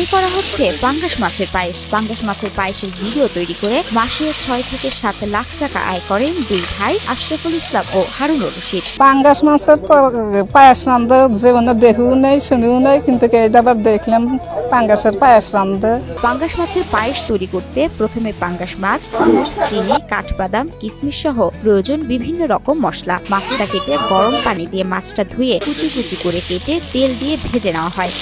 তৈরি করা হচ্ছে পাঙ্গাস মাছের পায়েস। পাঙ্গাস মাছের পায়েসের ভিডিও তৈরি করে মাসে ছয় থেকে সাত লাখ টাকা আয় করেন দুই ভাই আশরাফুল ইসলাম ও হারুনুর রশিদ। পাঙ্গাস মাছের তো পায়েস রান্ধে জীবনে দেখিও নেই শুনিও নেই কিন্তু দেখলাম পাঙ্গাসের পায়েস রান্ধে। পাঙ্গাস মাছের পায়েস তৈরি করতে প্রথমে পাঙ্গাস মাছ চিনি কাঠবাদাম কিশমিশ সহ প্রয়োজন বিভিন্ন রকম মশলা। মাছটা কেটে গরম পানি দিয়ে মাছটা ধুয়ে কুচি কুচি করে কেটে তেল দিয়ে ভেজে নেওয়া হয়।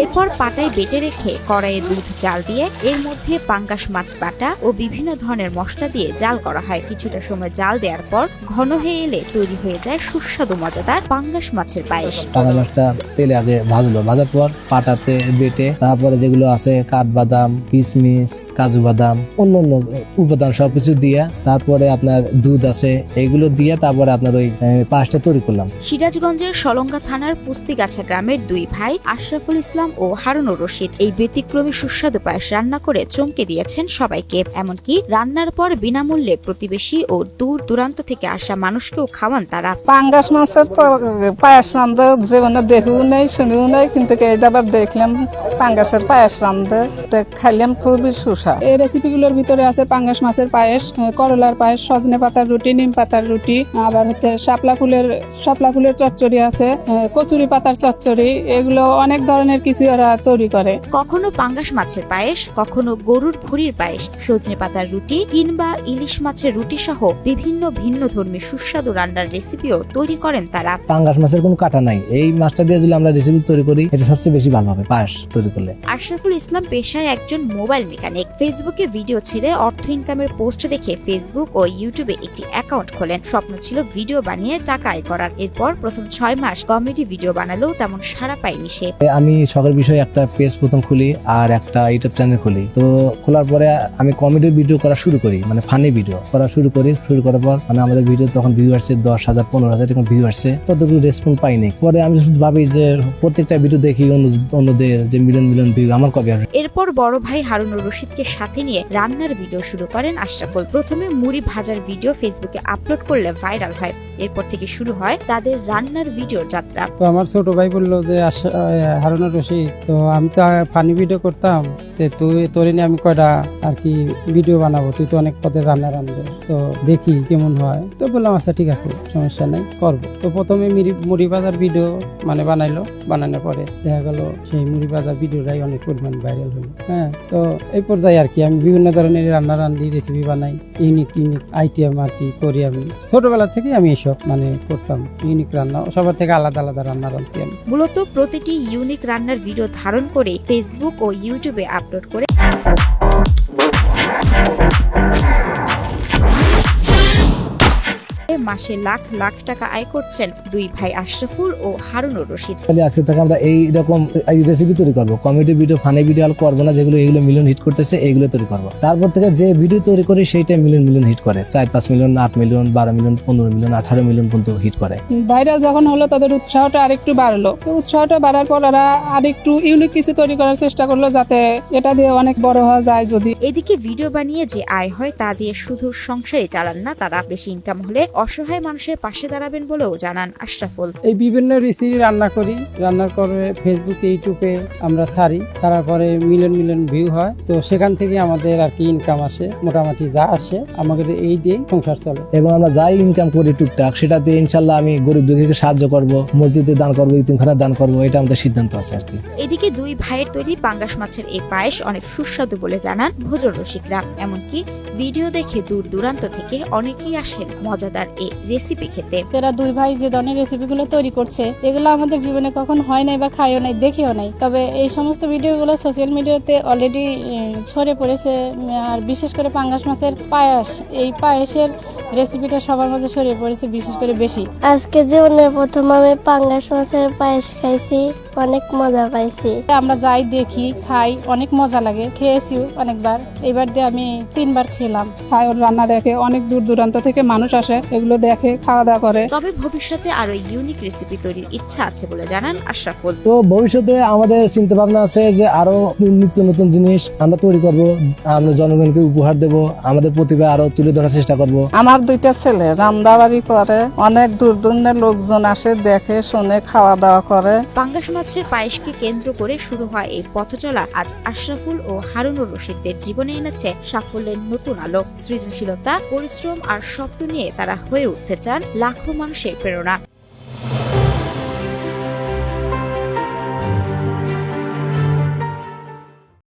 এরপর পাটায় বেটে রেখে কড়াইয়ে দুধ জাল দিয়ে এর মধ্যে পাঙ্গাস মাছ বাটা ও বিভিন্ন ধরনের মশলা দিয়ে জাল করা হয়। কিছুটা সময় জাল দেওয়ার পর ঘন হয়ে এলে তৈরি হয়ে যায় সুস্বাদু মজাদার পাঙ্গাস মাছের পায়েস। টাকা মাছটা তেলে আগে ভাজলো। ভাজার পর পাটাতে বেটে তারপরে যেগুলো আছে কাঠবাদাম কিশমিশ কাজু বাদাম অন্য অন্য উপাদান সবকিছু দিয়ে তারপরে আপনার দুধ আছে এগুলো দিয়ে তারপরে আপনার ওই পায়েসটা তৈরি করলাম। সিরাজগঞ্জের সলঙ্গা থানার পুস্তিগাছা গ্রামের দুই ভাই আশরাফুল ইসলাম ও হারুনুর রশিদ এই ব্যতিক্রমী সুস্বাদু পায়েস রান্না করে চমকে দিয়েছেন সবাইকে। এমনকি রান্নার পর বিনামূল্যে প্রতিবেশী ও দূর দূরান্ত থেকে আসা মানুষকেও খাওয়ান তারা। পাঙ্গাস মাছের পায়েস রান্না জীবনে দেখেও নাই, শুনেও নাই, কিন্তু এইবার দেখলাম পাঙ্গাসের পায়েস রান্ধে তো খাইলাম খুবই সুস্বাদ। এই রেসিপিগুলোর ভিতরে আছে পাঙ্গাস মাছের পায়েস করলার পায়েস সজনে পাতার রুটি নিম পাতার রুটি আবার হচ্ছে শাপলা ফুলের শাপলা ফুলের চচ্চড়ি আছে কচুরি পাতার চচ্চড়ি এগুলো অনেক ধরনের কিছু ওরা তৈরি করে। কখনো পাঙ্গাস মাছের পায়েস কখনো গরুর ভুড়ির পায়েস সজনে পাতার রুটি কিংবা ইলিশ মাছের রুটি সহ বিভিন্ন ভিন্ন ধর্মী সুস্বাদু রান্নার রেসিপিও তৈরি করেন তারা। পাঙ্গাস মাছের কোনো কাটা নাই। এই মাছটা দিয়ে যদি আমরা রেসিপি তৈরি করি এটা সবচেয়ে বেশি ভালো হবে পায়েস তৈরি করলে আশরাফুল ইসলাম পেশায় একজন মোবাইল মেকানিক। ফেসবুকে ভিডিও ছেড়ে অর্থ ইনকামের পোস্ট দেখে ফেসবুক ও ইউটিউবে একটি অ্যাকাউন্ট খোলেন। স্বপ্ন ছিল ভিডিও বানিয়ে টাকা আয় করার। এরপর প্রথম ছয় মাস কমেডি ভিডিও বানালেও তেমন সাড়া পায়নি সে। আমি শখের বিষয়ে একটা পেজ প্রথম খুলি আর একটা ইউটিউব চ্যানেল খুলি। তো খোলার পরে আমি কমেডি ভিডিও করা শুরু করি মানে ফানি ভিডিও করা শুরু করি। শুরু করার পর মানে আমাদের ভিডিও তখন ভিউ আসছে দশ হাজার পনেরো হাজার এরকম ভিউ আসছে ততটুকু রেসপন্স পাইনি। পরে আমি শুধু ভাবি যে প্রত্যেকটা ভিডিও দেখি অন্য- অন্যদের যে মিলিয়ন মিলিয়ন ভিউ আমার কবে আসবে এরপর বড় ভাই হারুনুর রশিদকে সাথে নিয়ে রান্নার ভিডিও শুরু করেন আশরাফুল। প্রথমে মুড়ি ভাজার ভিডিও ফেসবুকে আপলোড করলে ভাইরাল হয়। এরপর থেকে শুরু হয় তাদের রান্নার ভিডিও যাত্রা। তো আমার ছোট ভাই বলল যে হারুনুর রশিদ তো আমি তো ফানি ভিডিও করতাম যে তুই তোরে নিয়ে আমি কয়টা আর কি ভিডিও বানাবো তুই তো অনেক পদের রান্না রান্ধবে তো দেখি কেমন হয়। তো বললাম আচ্ছা ঠিক আছে সমস্যা নেই করব। তো প্রথমে মুড়ি মুড়ি ভাজার ভিডিও মানে বানাইলো বানানোর পরে দেখা গেল সেই মুড়ি ভাজার ভিডিওটাই অনেক পরিমাণ ভাইরাল হলো। হ্যাঁ তো এই পর্যায়ে আর কি আমি বিভিন্ন ধরনের রান্না রান্নি রেসিপি বানাই ইউনিক ইউনিক আইটেম আর কি করি আমি। ছোটবেলা থেকে আমি এসব মানে করতাম ইউনিক রান্না, সবার থেকে আলাদা আলাদা রান্না রান্ধি আমি। মূলত প্রতিটি ইউনিক রান্নার ভিডিও ধারণ করে ফেসবুক ও ইউটিউবে আপলোড করে মাসে লাখ লাখ টাকা আয় করছেন দুই ভাই আশরাফুল ও হারুনুর রশিদ। তাহলে আজকে থেকে আমরা এই রকম রেসিপি তৈরি করব। কমেডি ভিডিও ফানি ভিডিও আর করব না যেগুলো এগুলো মিলিয়ন হিট করতেছে এইগুলো তৈরি করব। তারপর থেকে যে ভিডিও তৈরি করি সেইটা মিলিয়ন মিলিয়ন হিট করে। চার পাঁচ মিলিয়ন আট মিলিয়ন বারো মিলিয়ন পনেরো মিলিয়ন আঠারো মিলিয়ন পর্যন্ত হিট করে। ভাইরাল যখন হলো তাদের উৎসাহটা আরেকটু বাড়লো। তো উৎসাহটা বাড়ার পর ওরা আরেকটু ইউনিক কিছু তৈরি করার চেষ্টা করল যাতে এটা দিয়ে অনেক বড় হওয়া যায় যদি। এদিকে ভিডিও বানিয়ে যে আয় হয় তা দিয়ে শুধু সংসারই চালান না তারা বেশি ইনকাম হলে অসহায় মানুষের পাশে দাঁড়াবেন বলেও জানান আশরাফুল। এই বিভিন্ন রেসিপি রান্না করি। রান্নার করে ফেসবুকে ইউটিউবে আমরা ছাড়ি। ছাড়ার পরে মিলিয়ন মিলিয়ন ভিউ হয়। তো সেখান থেকে আমাদের আর কি ইনকাম আসে। মোটামুটি যা আসে আমাদের এই দিয়েই সংসার চলে। এবং আমরা যাই ইনকাম করি টুকটাক সেটাতে ইনশাল্লাহ আমি গরিব দুঃখীকে সাহায্য করব মসজিদে দান করব ইতিমখানা দান করব এটা আমাদের সিদ্ধান্ত আছে আর কি। এদিকে দুই ভাইয়ের তৈরি পাঙ্গাস মাছের এই পায়েস অনেক সুস্বাদু বলে জানান ভোজন রসিকরা। এমনকি ভিডিও দেখে দূর দূরান্ত থেকে অনেকেই আসেন মজাদার এই রেসিপি খেতে। এরা দুই ভাই যে ধরনের রেসিপিগুলো তৈরি করছে, এগুলো আমাদের জীবনে কখন হয় নাই বা খাইও নাই, দেখেও নাই। তবে এই সমস্ত ভিডিওগুলো সোশ্যাল মিডিয়াতে অলরেডি ছড়ে পড়েছে আর বিশেষ করে পাঙ্গাস মাছের পায়াস। এই পায়েসের রেসিপিটা সবার মাঝে ছড়িয়ে পড়েছে বিশেষ করে বেশি। আজকে জীবনের প্রথম আমি পাঙ্গাস মাছের পায়েস খাইছি অনেক মজা পাইছি। আমরা যাই দেখি খাই অনেক মজা লাগে খেয়েছিও অনেকবার। এবার দিয়ে আমি তিনবার খেলাম। খায় ওর রান্না দেখে অনেক দূর দূরান্ত থেকে মানুষ আসে এগুলো দেখে খাওয়া দাওয়া করে। তবে ভবিষ্যতে আরও ইউনিক রেসিপি তৈরির ইচ্ছা আছে বলে জানান আশরাফুল। তো ভবিষ্যতে আমাদের চিন্তা ভাবনা আছে যে আরও নিত্য নতুন জিনিস আমরা তৈরি করব আমরা জনগণকে উপহার দেব আমাদের প্রতিভা আরও তুলে ধরার চেষ্টা করব। আমার দুইটা ছেলে। রান্দাবাড়ি করে, অনেক দূর দূরের লোকজন আসে, দেখে, শুনে, খাওয়া দাওয়া করে। বাংলা সমাজের পায়েসকে কেন্দ্র করে শুরু হয় এই পথচলা আজ আশরাফুল ও হারুনুর রশিদদের জীবনে এনেছে সাফল্যের নতুন আলো। সৃজনশীলতা, পরিশ্রম আর স্বপ্ন নিয়ে তারা হয়ে উঠতে চান লাখো মানুষের প্রেরণা।